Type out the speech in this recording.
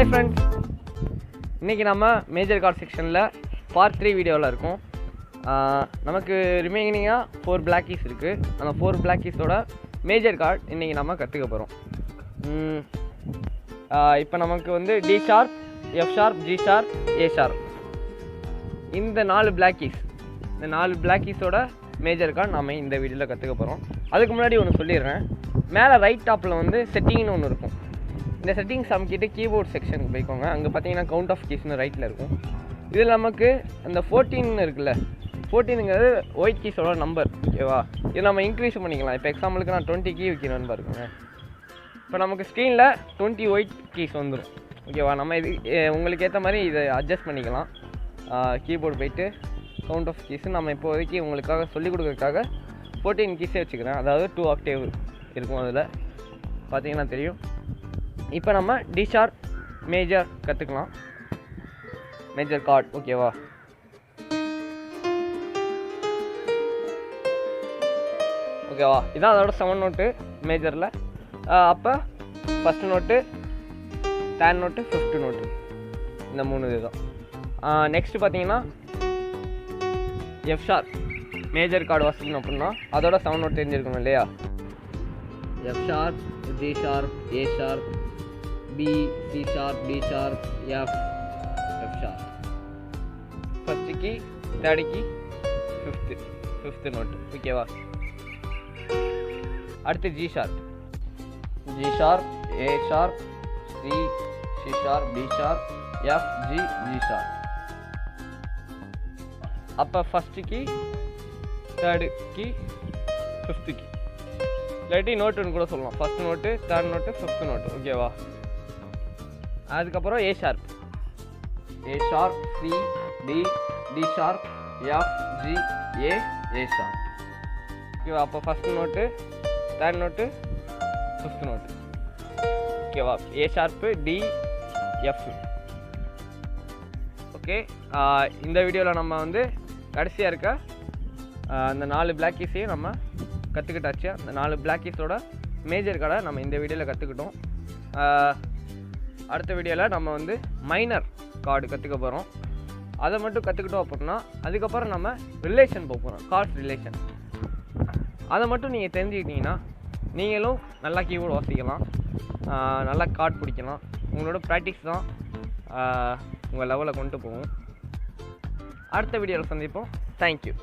Hi friends இன்றைக்கி நம்ம major chord செக்ஷனில் பார்ட் த்ரீ வீடியோவில் இருக்கும். நமக்கு ரிமைனிங்காக ஃபோர் பிளாக்கீஸ் இருக்குது அந்த ஃபோர் பிளாக்கீஸோட மேஜர் கார்டு இன்றைக்கி நம்ம கற்றுக்க போகிறோம் இப்போ நமக்கு வந்து D sharp F sharp G sharp A sharp இந்த நாலு பிளாக்கீஸ் இந்த நாலு பிளாக்கீஸோட மேஜர் கார்டு நம்ம இந்த வீடியோவில் கற்றுக்க போகிறோம் அதுக்கு முன்னாடி ஒன்று சொல்லிடுறேன். மேலே ரைட் டாப்பில் வந்து செட்டிங்னு ஒன்று இருக்கும். இந்த செட்டிங்ஸ் அமைக்கிட்டு கீபோர்ட் செக்ஷனுக்கு போய்க்கோங்க. அங்கே பார்த்தீங்கன்னா கவுண்ட் ஆஃப் கீஸ்னு ரைட்டில் இருக்கும். இதில் நமக்கு அந்த ஃபோர்டீன் இருக்குல்ல. ஃபோர்டீனுங்கிறது ஒயிட் கீஸோட நம்பர் ஓகேவா இது நம்ம இன்க்ரீஸ் பண்ணிக்கலாம். இப்போ எக்ஸாம்பிளுக்கு நான் டுவெண்ட்டி கீ வைக்கணும்னு பாருங்க இப்போ நமக்கு ஸ்க்ரீனில் டுவெண்ட்டி ஒயிட் கீஸ் வந்துடும் ஓகேவா நம்ம இது உங்களுக்கு ஏற்ற மாதிரி இதை அட்ஜஸ்ட் பண்ணிக்கலாம். கீபோர்டு போயிட்டு கவுண்ட் ஆஃப் கீஸ் நம்ம இப்போதைக்கு உங்களுக்காக சொல்லிக் கொடுக்கறதுக்காக ஃபோர்டீன் கீஸே வச்சுக்கிறேன். அதாவது டூ ஆக்டேவ் இருக்கும் அதில். பார்த்தீங்கன்னா தெரியும். இப்போ நம்ம டிஷார் மேஜர் கற்றுக்கலாம் மேஜர் கார்ட் ஓகேவா ஓகேவா இதான் அதோட செவன் நோட்டு மேஜரில் அப்போ first note third note fifth note இந்த மூணு இதுதான். நெக்ஸ்ட்டு பார்த்தீங்கன்னா எஃப்ஷார் மேஜர் கார்டு வாசிக்கணும் அப்படின்னா அதோட செவன் நோட் தெரிஞ்சிருக்கணும் இல்லையா? F sharp G sharp A sharp B C sharp D sharp F F sharp first key third key fifth fifth note ஓகேவா அடுத்து G sharp G sharp A sharp C C sharp D sharp F G G sharp அப்போ first key third key fifth key இல்லாட்டி நோட்டுன்னு கூட சொல்லலாம் first note third note fifth note ஓகேவா அதுக்கப்புறம் A sharp A sharp C D D sharp F G A A sharp ஓகேவா அப்போ first note third note fifth note ஓகேவா A sharp D F okay இந்த வீடியோவில் நம்ம வந்து கடைசியாக இருக்க அந்த நாலு பிளாக் கீஸையும் நம்ம கற்றுக்கிட்டாச்சு அந்த நாலு பிளாக் கீஸோட மேஜர் கடை நம்ம இந்த வீடியோவில் கற்றுக்கிட்டோம் அடுத்த வீடியோவில் நம்ம வந்து மைனர் கார்டு கற்றுக்க போகிறோம் அதை மட்டும் கற்றுக்கிட்டோம் அப்படின்னா அதுக்கப்புறம் நம்ம ரிலேஷன் போக போகிறோம் கார்ட்ஸ் ரிலேஷன் அதை மட்டும் நீங்கள் தெரிஞ்சுக்கிட்டீங்கன்னா நீங்களும் நல்லா கீபோர்டு வாசிக்கலாம். நல்லா கார்ட் பிடிக்கலாம். உங்களோட ப்ராக்டிஸ் தான் உங்கள் லெவலில் கொண்டு போகும். அடுத்த வீடியோவில் சந்திப்போம். தேங்க்யூ